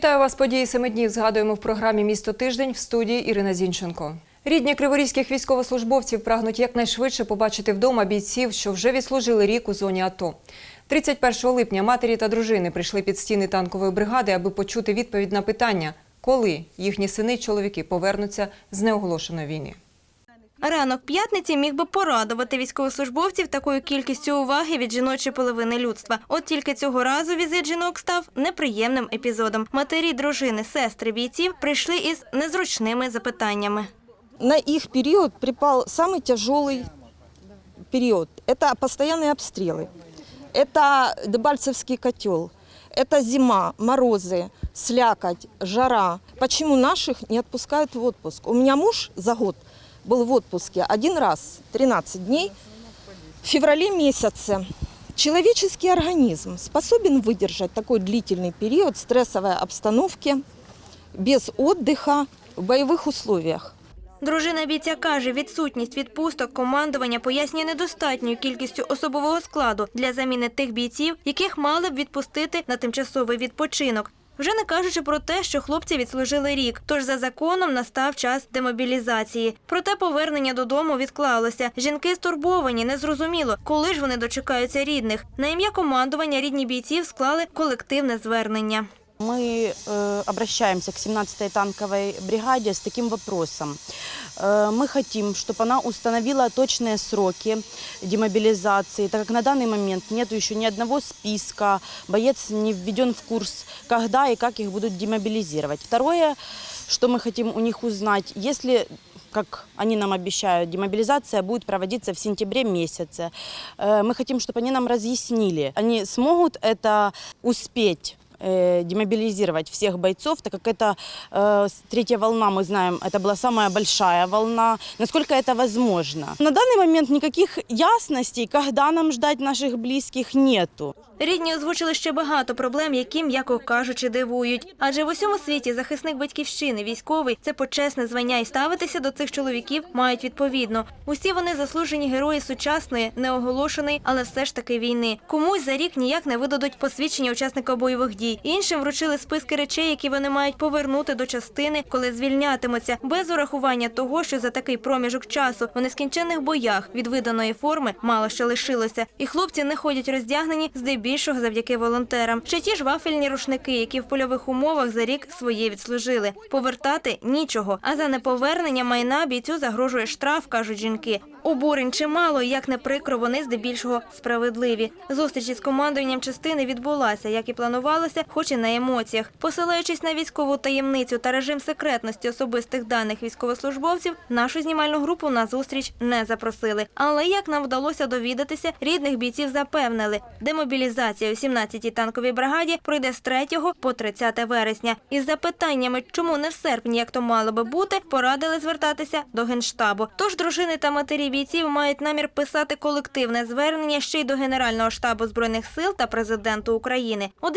Вітаю вас, події семи днів. Згадуємо в програмі Місто тиждень в студії Ірина Зінченко. Рідні криворізьких військовослужбовців прагнуть якнайшвидше побачити вдома бійців, що вже відслужили рік у зоні АТО. 31 липня матері та дружини прийшли під стіни танкової бригади, аби почути відповідь на питання, коли їхні сини чоловіки повернуться з неоголошеної війни. Ранок п'ятниці міг би порадувати військовослужбовців такою кількістю уваги від жіночої половини людства. От тільки цього разу візит жінок став неприємним епізодом. Матері, дружини, сестри бійців прийшли із незручними запитаннями. на их период припал самый тяжелый период. Это постоянные обстрелы. Это Дебальцевский котел. Это зима, морозы, слякоть, жара. Почему наших не отпускают в отпуск? У меня муж за год был в отпуске один раз, 13 дней, в феврале месяце. Человеческий организм способен выдержать такой длительный период стрессовой обстановки без отдыха в боевых условиях. Дружина бійця каже, відсутність відпусток командування пояснює недостатньою кількістю особового складу для заміни тих бійців, яких мали б відпустити на тимчасовий відпочинок. Вже не кажучи про те, що хлопці відслужили рік, тож за законом настав час демобілізації. Проте повернення додому відклалося. Жінки стурбовані, незрозуміло, коли ж вони дочекаються рідних. На ім'я командування рідні бійців склали колективне звернення. Мы э, обращаемся к 17-й танковой бригаде с таким вопросом. Э, мы хотим, чтобы она установила точные сроки демобилизации, так как на данный момент нет еще ни одного списка, боец не введен в курс, когда и как их будут демобилизировать. Второе, что мы хотим у них узнать, если как они нам обещают, демобилизация будет проводиться в сентябре месяце. Э, Мы хотим, чтобы они нам разъяснили, они смогут это успеть демобилизировать всех бойцов, так как это э, с- третья волна, мы знаем, это была самая большая волна. Насколько это возможно? На данный момент никаких ясностей, когда нам ждать наших близких, нету. Рідні озвучили ще багато проблем, які, м'яко кажучи, дивують. Адже в усьому світі захисник батьківщини, військовий це почесне звання, і ставитися до цих чоловіків мають відповідно. Усі вони заслужені герої сучасної, неоголошеної, але все ж таки війни. Комусь за рік ніяк не видадуть посвідчення учасника бойових дій. Іншим вручили списки речей, які вони мають повернути до частини, коли звільнятимуться, без урахування того, що за такий проміжок часу в нескінченних боях від виданої форми мало що лишилося. І хлопці не ходять роздягнені здебільшого завдяки волонтерам. Ще ті ж вафельні рушники, які в польових умовах за рік своє відслужили. Повертати нічого. А за неповернення майна бійцю загрожує штраф, кажуть жінки. Обурень чимало, як не прикро, вони здебільшого справедливі. Зустріч із командуванням частини відбулася, як і планувалося, хоч і на емоціях. Посилаючись на військову таємницю та режим секретності особистих даних військовослужбовців, нашу знімальну групу на зустріч не запросили. Але як нам вдалося довідатися, рідних бійців запевнили, демобілізація у 17-й танковій бригаді пройде з 3 по 30 вересня. Із запитаннями, чому не в серпні, як то мало би бути, порадили звертатися до генштабу. Тож дружини та матері бійців мають намір писати колективне звернення ще й до Генерального штабу збройних сил та президенту України. У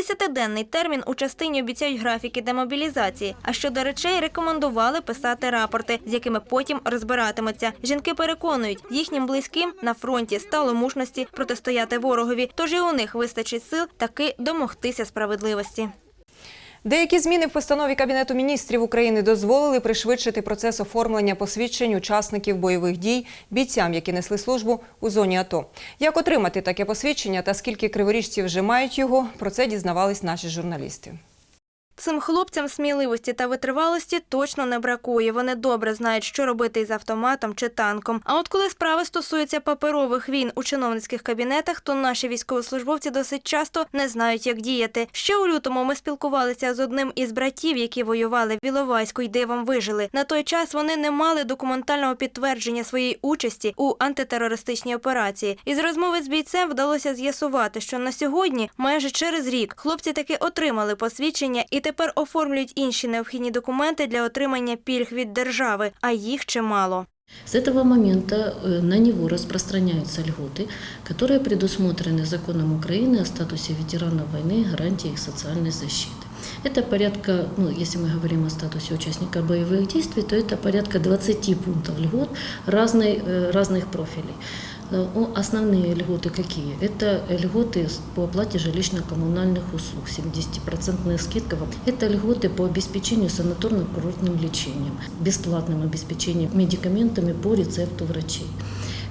10-денний термін у частині обіцяють графіки демобілізації. А щодо речей рекомендували писати рапорти, з якими потім розбиратимуться. Жінки переконують, їхнім близьким на фронті стало мужності протистояти ворогові. Тож і у них вистачить сил таки домогтися справедливості. Деякі зміни в постанові Кабінету міністрів України дозволили пришвидшити процес оформлення посвідчень учасників бойових дій бійцям, які несли службу у зоні АТО. Як отримати таке посвідчення та скільки криворіжців вже мають його, про це дізнавались наші журналісти. Цим хлопцям сміливості та витривалості точно не бракує. Вони добре знають, що робити із автоматом чи танком. А от коли справи стосуються паперових війн у чиновницьких кабінетах, то наші військовослужбовці досить часто не знають, як діяти. Ще у лютому ми спілкувалися з одним із братів, які воювали в Іловайську й дивом вижили. На той час вони не мали документального підтвердження своєї участі у антитерористичній операції. Із розмови з бійцем вдалося з'ясувати, що на сьогодні, майже через рік, хлопці таки отримали посвідчення і тепер оформлюють інші необхідні документи для отримання пільг від держави, а їх чимало. С этого момента э, на него распространяются льготы, которые предусмотрены законом Украины о статусе ветеранов войны и гарантии их социальной защиты. Это порядка, ну, если мы говорим о статусе участника боевых действий, то это порядка 20 пунктов льгот разной, э, разных профилей. Э, о, Основные льготы какие? Это льготы с- по оплате жилищно-коммунальных услуг, 70% скидка. Это льготы по обеспечению санаторно-курортным лечением, бесплатным обеспечением медикаментами по рецепту врачей.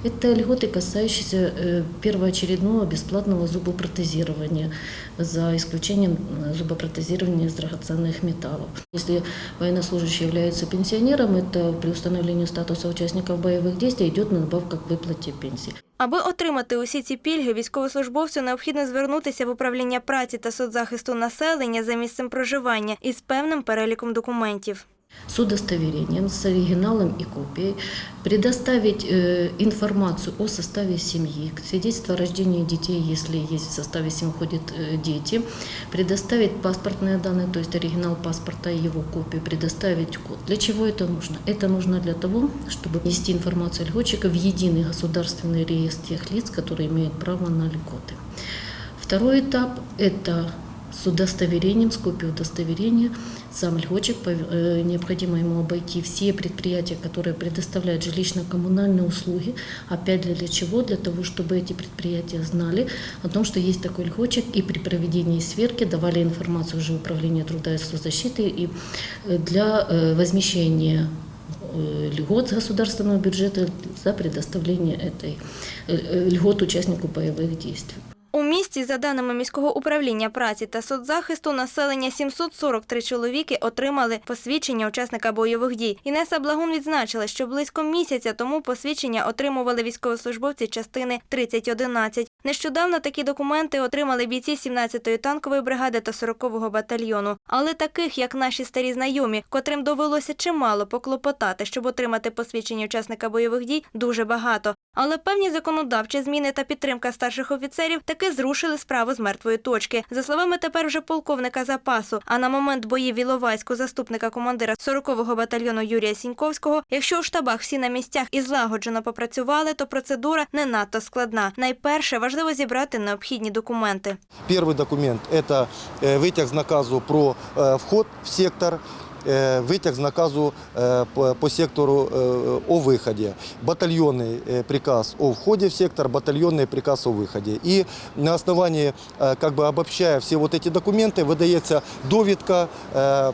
Это льготы, касающиеся э, первоочередного бесплатного зубопротезирования, за исключением э, зубопротезирования из драгоценных металлов. Если военнослужащий является пенсионером, это при установлении статуса участников боевых действий идет надбавка к выплате пенсии. Аби отримати усі ці пільги, військовослужбовцю необхідно звернутися в управління праці та соцзахисту населення за місцем проживання із певним переліком документів. С удостоверением, с оригиналом и копией, предоставить э, информацию о составе семьи, свидетельство о рождении детей, если есть в составе семьи ходят э, дети, предоставить паспортные данные, то есть оригинал паспорта и его копию, предоставить код. Для чего это нужно? Это нужно для того, чтобы внести информацию льготчика в единый государственный реестр тех лиц, которые имеют право на льготы. Второй этап – это с удостоверением, с копией удостоверения. Сам льготчик, э, необходимо ему обойти все предприятия, которые предоставляют жилищно-коммунальные услуги. Опять для, чего? Для того, чтобы эти предприятия знали о том, что есть такой льготчик, и при проведении сверки давали информацию уже Управление труда и соцзащиты и э, для э, возмещения льгот государственного бюджета за предоставление этой льгот участнику боевых действий. У за даними міського управління праці та соцзахисту, населення 743 чоловіки отримали посвідчення учасника бойових дій. Інеса Благун відзначила, що близько місяця тому посвідчення отримували військовослужбовці частини 3011. Нещодавно такі документи отримали бійці 17-ї танкової бригади та 40-го батальйону. Але таких, як наші старі знайомі, котрим довелося чимало поклопотати, щоб отримати посвідчення учасника бойових дій, дуже багато. Але певні законодавчі зміни та підтримка старших офіцерів таки зрушили справу з мертвої точки. За словами тепер вже полковника запасу, а на момент боїв Іловайську заступника командира 40-го батальйону Юрія Сіньковського, якщо у штабах всі на місцях і злагоджено попрацювали, то процедура не надто складна. Найперше важливо зібрати необхідні документи. Первый документ – это э, вытяг с наказу про э, вход в сектор, э, вытяг с наказу э, по- по сектору э, о выходе, батальонный э, приказ о входе в сектор, батальонный приказ о выходе. И на основании, э, как бы обобщая все вот эти документы, выдается довідка э,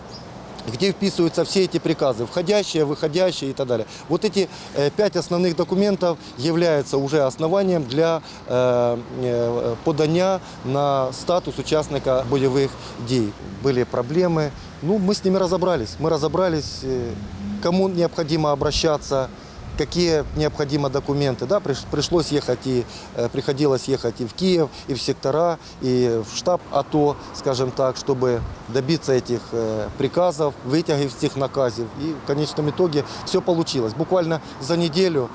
где вписываются все эти приказы, входящие, выходящие и так далее. Вот эти э, пять основных документов являются уже основанием для э, э, подания на статус участника боевых дій. Были проблемы, ну, мы с ними разобрались. Мы разобрались, э, кому необходимо обращаться, какие необходимы документы. Да, приш- пришлось ехать и э, приходилось ехать и в Киев, и в сектора, и в штаб АТО, скажем так, чтобы добиться этих э, приказов, вытягов этих наказов. И в конечном итоге все получилось. Буквально за неделю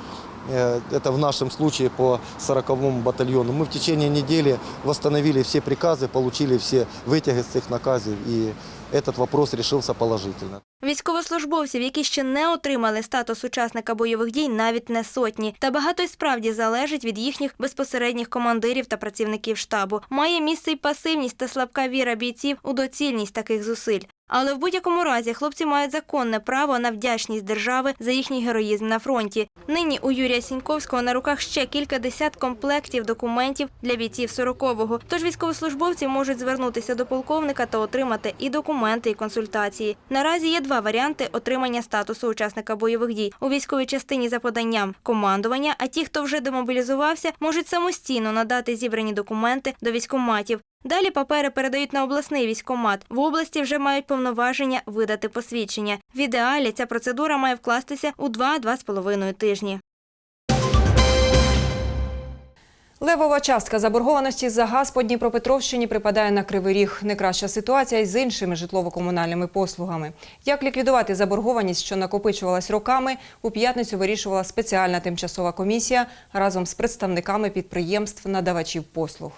э, это в нашем случае по 40-му батальону. Мы в течение недели восстановили все приказы, получили все вытяги с этих наказов, и этот вопрос решился положительно. Військовослужбовців, які ще не отримали статус учасника бойових дій, навіть не сотні. Та багато й справді залежить від їхніх безпосередніх командирів та працівників штабу. Має місце й пасивність та слабка віра бійців у доцільність таких зусиль. Але в будь-якому разі хлопці мають законне право на вдячність держави за їхній героїзм на фронті. Нині у Юрія Сіньковського на руках ще кілька десят комплектів документів для бійців 40-го. Тож військовослужбовці можуть звернутися до полковника та отримати і документи, і консультації. Наразі є два варіанти отримання статусу учасника бойових дій у військовій частині за поданням командування. А ті, хто вже демобілізувався, можуть самостійно надати зібрані документи до військкоматів. Далі папери передають на обласний військкомат. В області вже мають повноваження видати посвідчення. В ідеалі ця процедура має вкластися у 2-2,5 тижні. Левова частка заборгованості за газ по Дніпропетровщині припадає на Кривий Ріг. Не краща ситуація й з іншими житлово-комунальними послугами. Як ліквідувати заборгованість, що накопичувалась роками, у п'ятницю вирішувала спеціальна тимчасова комісія разом з представниками підприємств надавачів послуг.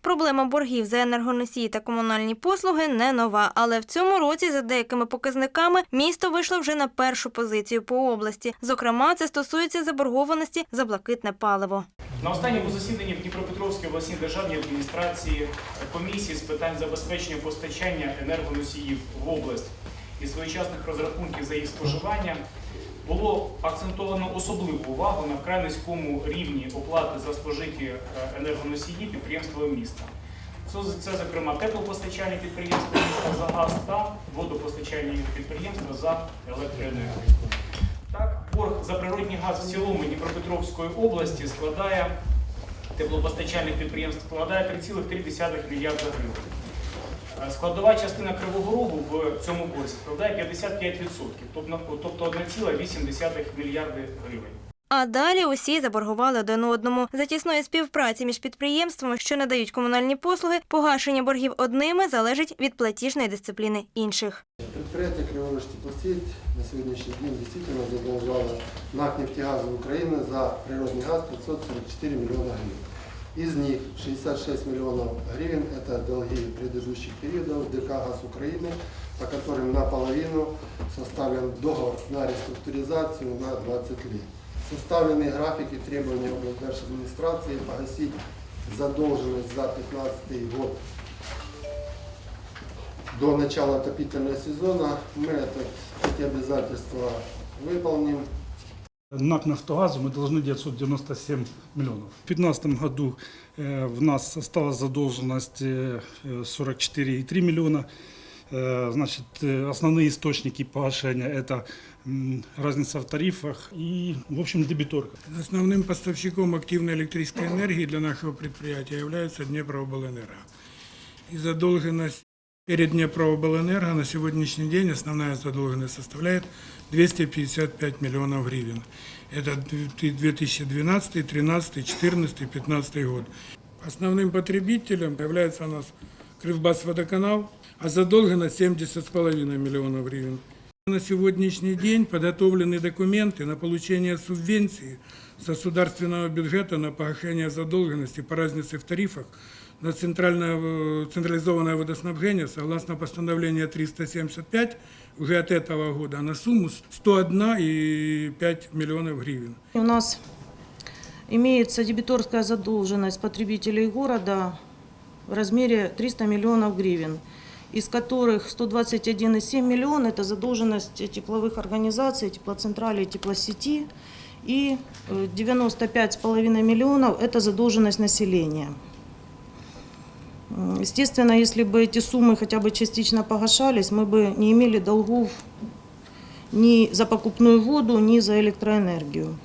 Проблема боргів за енергоносії та комунальні послуги не нова, але в цьому році за деякими показниками місто вийшло вже на першу позицію по області. Зокрема, це стосується заборгованості за блакитне паливо. На останньому засіданні в Дніпропетровській обласній державній адміністрації комісії з питань забезпечення постачання енергоносіїв в область і своєчасних розрахунків за їх споживання було акцентовано особливу увагу на вкрай низькому рівні оплати за спожиті е, енергоносії підприємствами міста. Це, зокрема, теплопостачальні підприємства міста за газ та водопостачальні підприємства за електроенергію. Борг за природний газ в цілому Дніпропетровської області складає теплопостачальних підприємств складає 3,3 мільярда гривень. Е, Складова частина Кривого Рогу в цьому борзі складає 55%, тобто тобто 1,8 мільярди гривень. А далі усі заборгували один одному. За тісної співпраці між підприємствами, що надають комунальні послуги, погашення боргів одними залежить від платіжної дисципліни інших. Предприятие Криворож теплосеть на сегодняшний день действительно задолжало НАК «Нефтегазу Украины за природный газ 544 миллиона гривен. Из них 66 миллионов гривен – это долги предыдущих периодов ДК «Газ Украины», по которым наполовину составлен договор на реструктуризацию на 20 лет. Составлены графики требования администрации погасить задолженность за 2015 год до начала отопительного сезона. Мы этот, эти обязательства выполним. НАК «Нафтогазу» мы должны 997 миллионов. В 2015 году э, в нас осталась задолженность э, 44,3 миллиона. Э, Значит, э, основные источники погашения – это разница в тарифах и, в общем, дебиторка. Основным поставщиком активной электрической энергии для нашего предприятия является Днепрообленерго. И задолженность перед Днепрообленерго на сегодняшний день основная задолженность составляет 255 миллионов гривен. Это 2012, 2013, 2014, 2015 год. Основным потребителем является у нас Крывбас-водоканал, а задолженность 70,5 миллионов гривен. На сегодняшний день подготовлены документы на получение субвенции с государственного бюджета на погашение задолженности по разнице в тарифах на центральное, э, централизованное водоснабжение согласно постановлению 375 уже от этого года на сумму 101,5 миллионов гривен. У нас имеется дебиторская задолженность потребителей города в размере 300 миллионов гривен, из которых 121,7 миллион – это задолженность тепловых организаций, теплоцентралей, теплосети, и э, 95,5 миллионов – это задолженность населения. М, Естественно, если бы эти суммы хотя бы частично погашались, мы бы не имели долгов ни за покупную воду, ни за электроэнергию.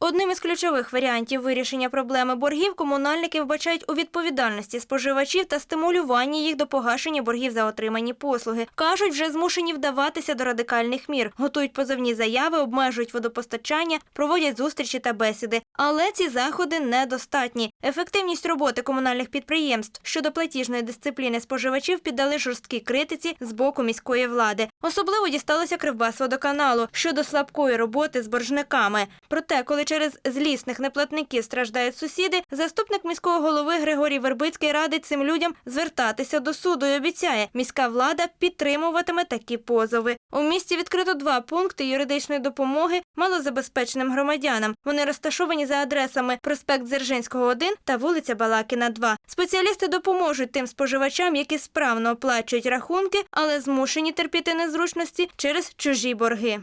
Одним із ключових варіантів вирішення проблеми боргів комунальники вбачають у відповідальності споживачів та стимулюванні їх до погашення боргів за отримані послуги. Кажуть, вже змушені вдаватися до радикальних мір, готують позовні заяви, обмежують водопостачання, проводять зустрічі та бесіди. Але ці заходи недостатні. Ефективність роботи комунальних підприємств щодо платіжної дисципліни споживачів піддали жорсткій критиці з боку міської влади. Особливо дісталося Кривбасводоканалу щодо слабкої роботи з боржниками. Проте, коли через злісних неплатників страждають сусіди, заступник міського голови Григорій Вербицький радить цим людям звертатися до суду і обіцяє, міська влада підтримуватиме такі позови. У місті відкрито два пункти юридичної допомоги малозабезпеченим громадянам. Вони розташовані за адресами проспект Дзержинського 1 та вулиця Балакіна 2. Спеціалісти допоможуть тим споживачам, які справно оплачують рахунки, але змушені терпіти незручності через чужі борги.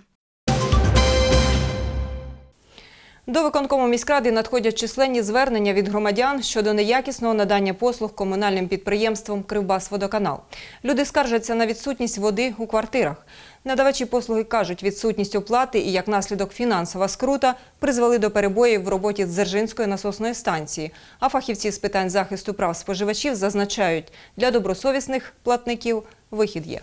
До виконкому міськради надходять численні звернення від громадян щодо неякісного надання послуг комунальним підприємством «Кривбасводоканал». Люди скаржаться на відсутність води у квартирах. Надавачі послуги кажуть, відсутність оплати і як наслідок фінансова скрута призвели до перебоїв в роботі Дзержинської насосної станції. А фахівці з питань захисту прав споживачів зазначають, для добросовісних платників вихід є.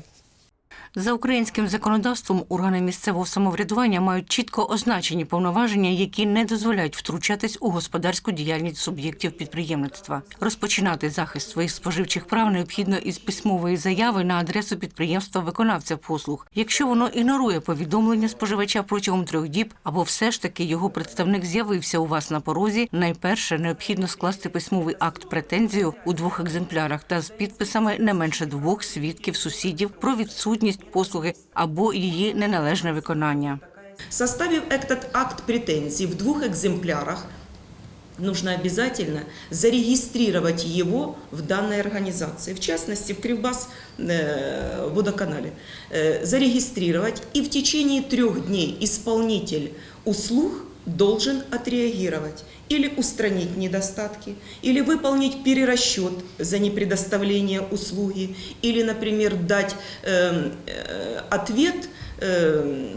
За українським законодавством органи місцевого самоврядування мають чітко означені повноваження, які не дозволяють втручатись у господарську діяльність суб'єктів підприємництва. Розпочинати захист своїх споживчих прав необхідно із письмової заяви на адресу підприємства виконавця послуг. Якщо воно ігнорує повідомлення споживача протягом трьох діб, або все ж таки його представник з'явився у вас на порозі, найперше необхідно скласти письмовий акт претензію у двох екземплярах та з підписами не менше двох свідків сусідів про відсутність послуги або її неналежне виконання. Составив этот акт претензий в двух экземплярах, нужно обязательно зарегистрировать его в данной организации, в частности в Кривбас э, водоканале, Э, зарегистрировать и в течение трех дней исполнитель услуг должен отреагировать или устранить недостатки, или выполнить перерасчет за непредоставление услуги, или, например, дать э, э, ответ э,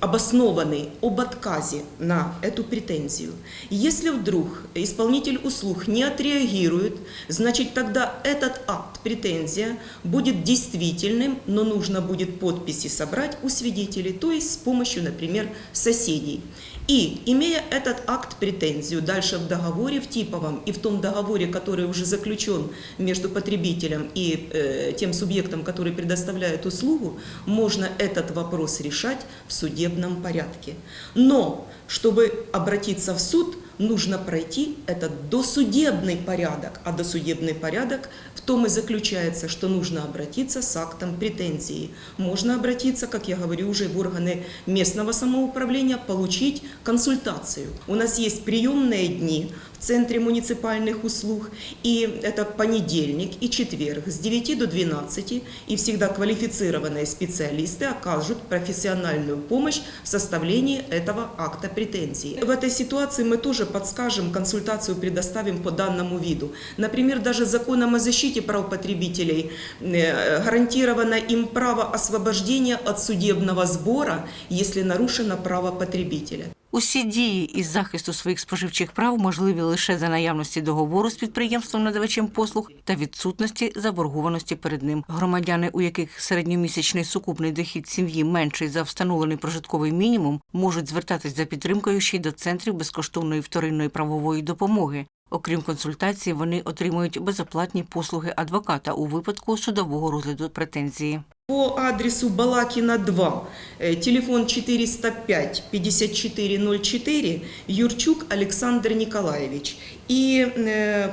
обоснованный об отказе на эту претензию. Если вдруг исполнитель услуг не отреагирует, значит тогда этот акт, претензия будет действительным, но нужно будет подписи собрать у свидетелей, то есть с помощью, например, соседей. И, имея этот акт претензию дальше в договоре, в типовом и в том договоре, который уже заключен между потребителем и э, тем субъектом, который предоставляет услугу, можно этот вопрос решать в судебном порядке. Но, чтобы обратиться в суд, нужно пройти этот досудебный порядок. А досудебный порядок в том и заключается, что нужно обратиться с актом претензии. Можно обратиться, как я говорю, уже в органы местного самоуправления, получить консультацию. У нас есть приемные дни в Центре муниципальных услуг, и это понедельник и четверг с 9 до 12, и всегда квалифицированные специалисты окажут профессиональную помощь в составлении этого акта претензии. В этой ситуации мы тоже подскажем, консультацию предоставим по данному виду. Например, даже законом о защите прав потребителей э, гарантировано им право освобождения от судебного сбора, если нарушено право потребителя. Усі дії із захисту своїх споживчих прав можливі лише за наявності договору з підприємством надавачем послуг та відсутності заборгованості перед ним. Громадяни, у яких середньомісячний сукупний дохід сім'ї менший за встановлений прожитковий мінімум, можуть звертатись за підтримкою ще й до центрів безкоштовної вторинної правової допомоги. Окрім консультації, вони отримують безоплатні послуги адвоката у випадку судового розгляду претензії. По адресу Балакина 2, э, телефон 405 5404, Юрчук Александр Николаевич. И э,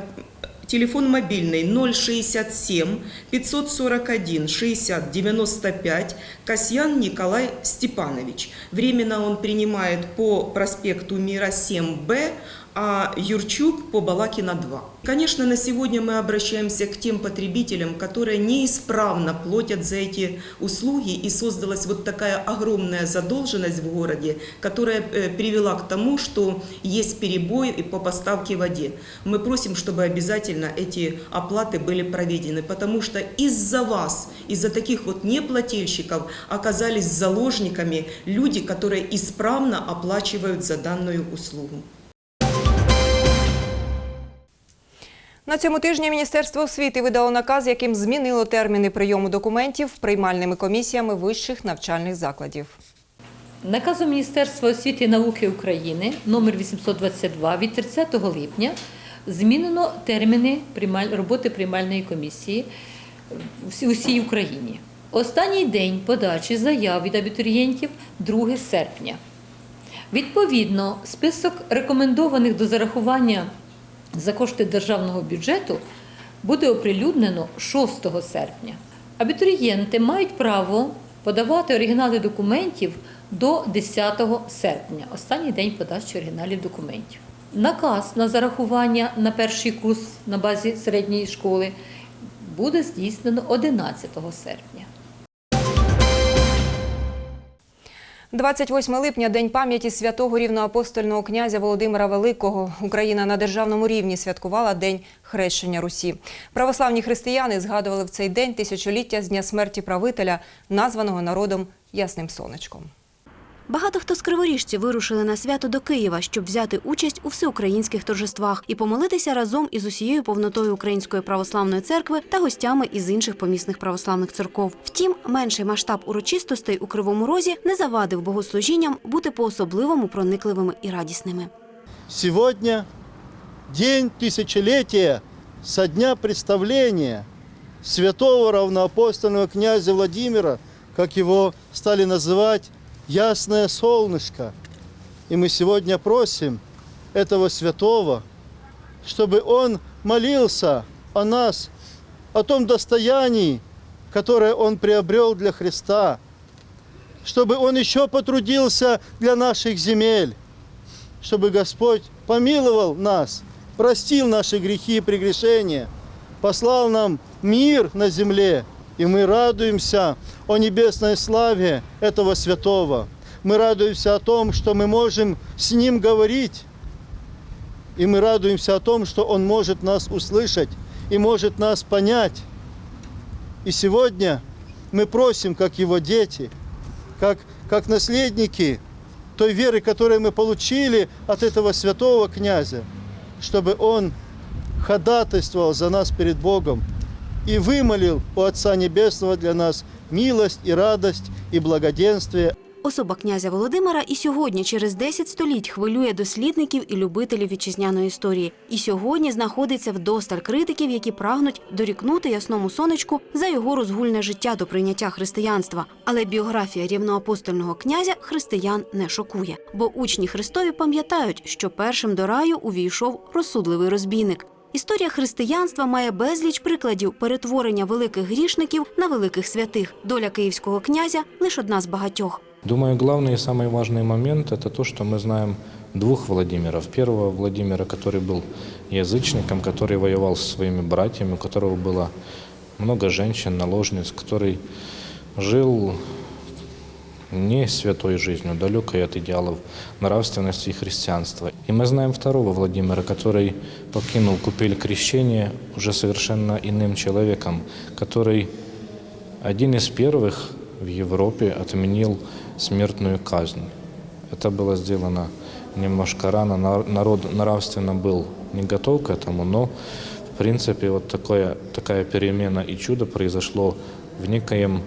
телефон мобильный 067 541 60 95, Касьян Николай Степанович. Временно он принимает по проспекту Мира 7Б, а Юрчук по Балакина 2. Конечно, на сегодня мы обращаемся к тем потребителям, которые неисправно платят за эти услуги, и создалась вот такая огромная задолженность в городе, которая э, привела к тому, что есть перебои и по поставке воде. Мы просим, чтобы обязательно эти оплаты были проведены, потому что из-за вас, из-за таких вот неплательщиков оказались заложниками люди, которые исправно оплачивают за данную услугу. На цьому тижні Міністерство освіти видало наказ, яким змінило терміни прийому документів приймальними комісіями вищих навчальних закладів. Наказом Міністерства освіти і науки України номер 822 від 30 липня змінено терміни роботи приймальної комісії в усій Україні. Останній день подачі заяв від абітурієнтів 2 серпня. Відповідно, список рекомендованих до зарахування за кошти державного бюджету буде оприлюднено 6 серпня. Абітурієнти мають право подавати оригінали документів до 10 серпня, останній день подачі оригіналів документів. Наказ на зарахування на перший курс на базі середньої школи буде здійснено 11 серпня. 28 липня – День пам'яті святого рівноапостольного князя Володимира Великого. Україна на державному рівні святкувала День хрещення Русі. Православні християни згадували в цей день тисячоліття з дня смерті правителя, названого народом Ясним Сонечком. Багато хто з криворіжців вирушили на свято до Києва, щоб взяти участь у всеукраїнських торжествах і помолитися разом із усією повнотою Української православної церкви та гостями із інших помісних православних церков. Втім, менший масштаб урочистостей у Кривому Розі не завадив богослужінням бути по-особливому проникливими і радісними. Сегодня день тысячелетия со дня представления святого равноапостольного князя Владимира, как его стали называть, ясное солнышко. И мы сегодня просим этого святого, чтобы он молился о нас, о том достоянии, которое он приобрел для Христа, чтобы он еще потрудился для наших земель, чтобы Господь помиловал нас, простил наши грехи и прегрешения, послал нам мир на земле, и мы радуемся о небесной славе этого святого. Мы радуемся о том, что мы можем с Ним говорить, и мы радуемся о том, что Он может нас услышать и может нас понять. И сегодня мы просим, как Его дети, как, как наследники той веры, которую мы получили от этого святого князя, чтобы Он ходатайствовал за нас перед Богом и вымолил у Отца Небесного для нас милость и радость и благоденствие Особа князя Володимира і сьогодні, через 10 століть, хвилює дослідників і любителів вітчизняної історії. І сьогодні знаходиться вдосталь критиків, які прагнуть дорікнути ясному сонечку за його розгульне життя до прийняття християнства. Але біографія рівноапостольного князя християн не шокує, бо учні Христові пам'ятають, що першим до раю увійшов розсудливий розбійник. Історія християнства має безліч прикладів перетворення великих грішників на великих святих. Доля київського князя лише одна з багатьох. Думаю, главный и самый важный момент – это то, что мы знаем двух Владимиров. Первого Владимира, который был язычником, который воевал со своими братьями, у которого было много женщин, наложниц, который жил Не святой жизнью, далекой от идеалов нравственности и христианства. И мы знаем второго Владимира, который покинул купель крещения уже совершенно иным человеком, который один из первых в Европе отменил смертную казнь. Это было сделано немножко рано, нар- народ нравственно был не готов к этому, но в принципе вот такое, такая перемена и чудо произошло в некоем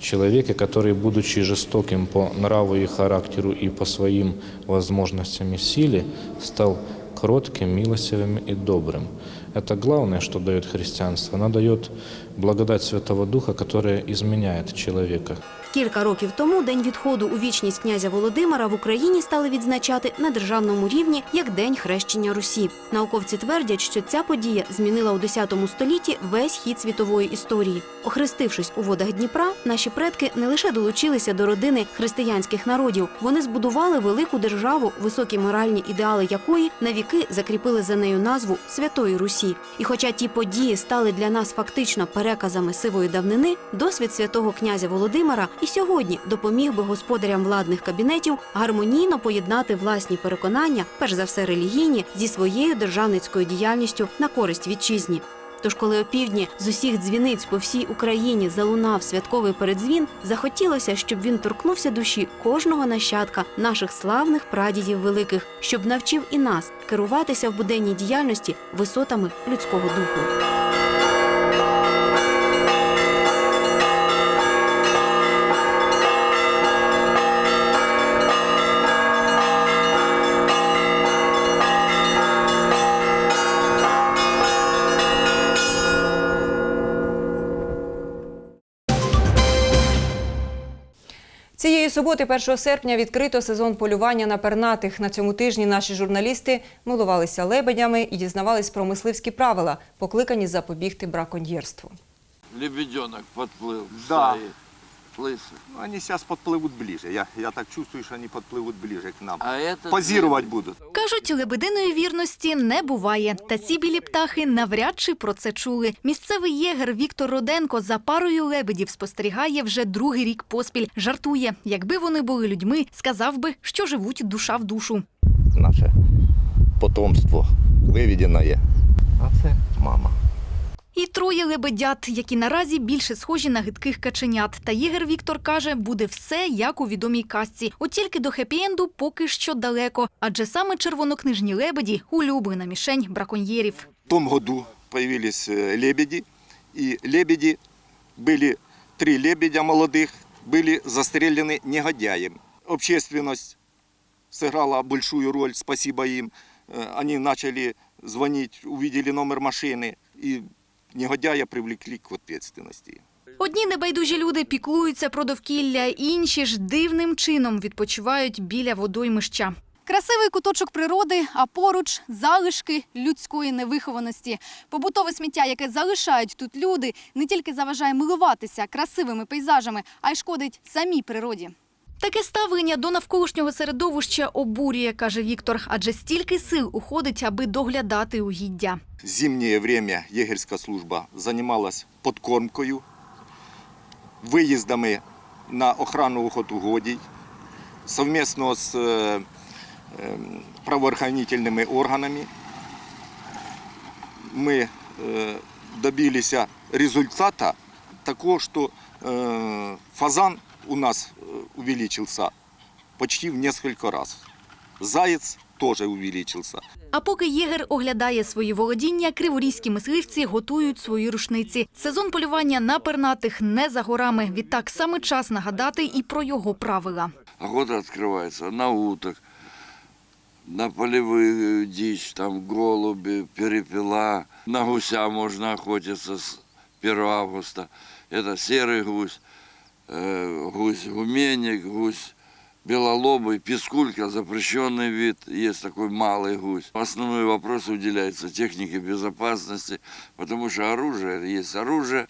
человеке, который, будучи жестоким по нраву и характеру и по своим возможностям и силе, стал кротким, милостивым и добрым. Это главное, что дает христианство. Оно дает благодать Святого Духа, которая изменяет человека. Кілька років тому день відходу у вічність князя Володимира в Україні стали відзначати на державному рівні як День хрещення Русі. Науковці твердять, що ця подія змінила у X столітті весь хід світової історії. Охрестившись у водах Дніпра, наші предки не лише долучилися до родини християнських народів, вони збудували велику державу, високі моральні ідеали якої навіки закріпили за нею назву Святої Русі. І хоча ті події стали для нас фактично переказами сивої давнини, досвід святого князя Володимира і сьогодні допоміг би господарям владних кабінетів гармонійно поєднати власні переконання, перш за все релігійні, зі своєю державницькою діяльністю на користь вітчизні. Тож, коли опівдні з усіх дзвіниць по всій Україні залунав святковий передзвін, захотілося, щоб він торкнувся душі кожного нащадка наших славних прадідів великих, щоб навчив і нас керуватися в буденній діяльності висотами людського духу. Цієї суботи, 1 серпня, відкрито сезон полювання на пернатих. На цьому тижні наші журналісти милувалися лебедями і дізнавались про мисливські правила, покликані запобігти браконьєрству. Лебеденок подплыл. Да. стоит, Слышишь? Ну, Они сейчас подплывут ближе. Я, я так чувствую, что они подплывут ближе к нам. А это Позировать будут. Кажуть, лебединої вірності не буває. Та ці білі птахи навряд чи про це чули. Місцевий єгер Віктор Роденко за парою лебедів спостерігає вже другий рік поспіль. Жартує, якби вони були людьми, сказав би, що живуть душа в душу. Наше потомство виведене. А це мама. І троє лебедят, які наразі більше схожі на гидких каченят. Та єгер Віктор каже, буде все як у відомій казці. От тільки до хеппі-енду поки що далеко, адже саме червонокнижні лебеді улюблена мішень браконьєрів. В том году появились э, лебеди, и лебеди были, три лебедя молодых, были застрелены негодяем. Общественность сыграла большую роль, спасибо им. Э, Они начали звонить, увидели номер машины, и негодяя привлекли к ответственности. Одні небайдужі люди піклуються про довкілля, інші ж дивним чином відпочивають біля водоймища. Красивий куточок природи, а поруч залишки людської невихованості. Побутове сміття, яке залишають тут люди, не тільки заважає милуватися красивими пейзажами, а й шкодить самій природі. Таке ставлення до навколишнього середовища обурює, каже Віктор, адже стільки сил уходить, аби доглядати угіддя. зимнее время егерська служба займалась подкормкою, виїздами на охрану охотугодій, совместно з е, е, органами. Ми е, добилися результата такого, що фазан у нас е, увеличился почти в несколько раз. Заяц тоже увеличился. А поки єгер оглядає свої володіння, криворізькі мисливці готують свої рушниці. Сезон полювання на пернатих не за горами. Відтак саме час нагадати і про його правила. Охота открывается на уток, на полевую дичь, там голуби, перепела. На гуся можно охотиться с 1 августа. Это серый гусь, э, Гусь гуменник, гусь белолобый, пескулька, запрещенный вид, есть такой малый гусь. Основной вопрос уделяется технике безопасности, потому что оружие есть оружие,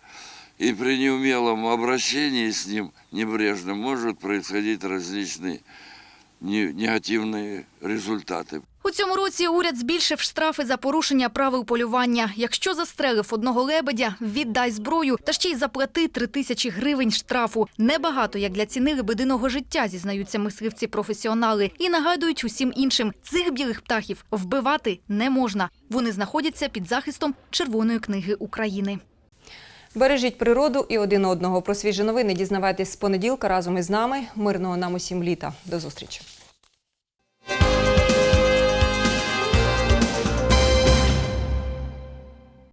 и при неумелом обращении с ним небрежным может происходить различные не- негативные результаты. У цьому році уряд збільшив штрафи за порушення правил полювання. Якщо застрелив одного лебедя, віддай зброю та ще й заплати три тисячі гривень штрафу. Небагато як для ціни лебединого життя, зізнаються мисливці-професіонали. І нагадують усім іншим, цих білих птахів вбивати не можна. Вони знаходяться під захистом Червоної книги України. Бережіть природу і один одного. Про свіжі новини дізнавайтесь з понеділка разом із нами. Мирного нам усім літа. До зустрічі.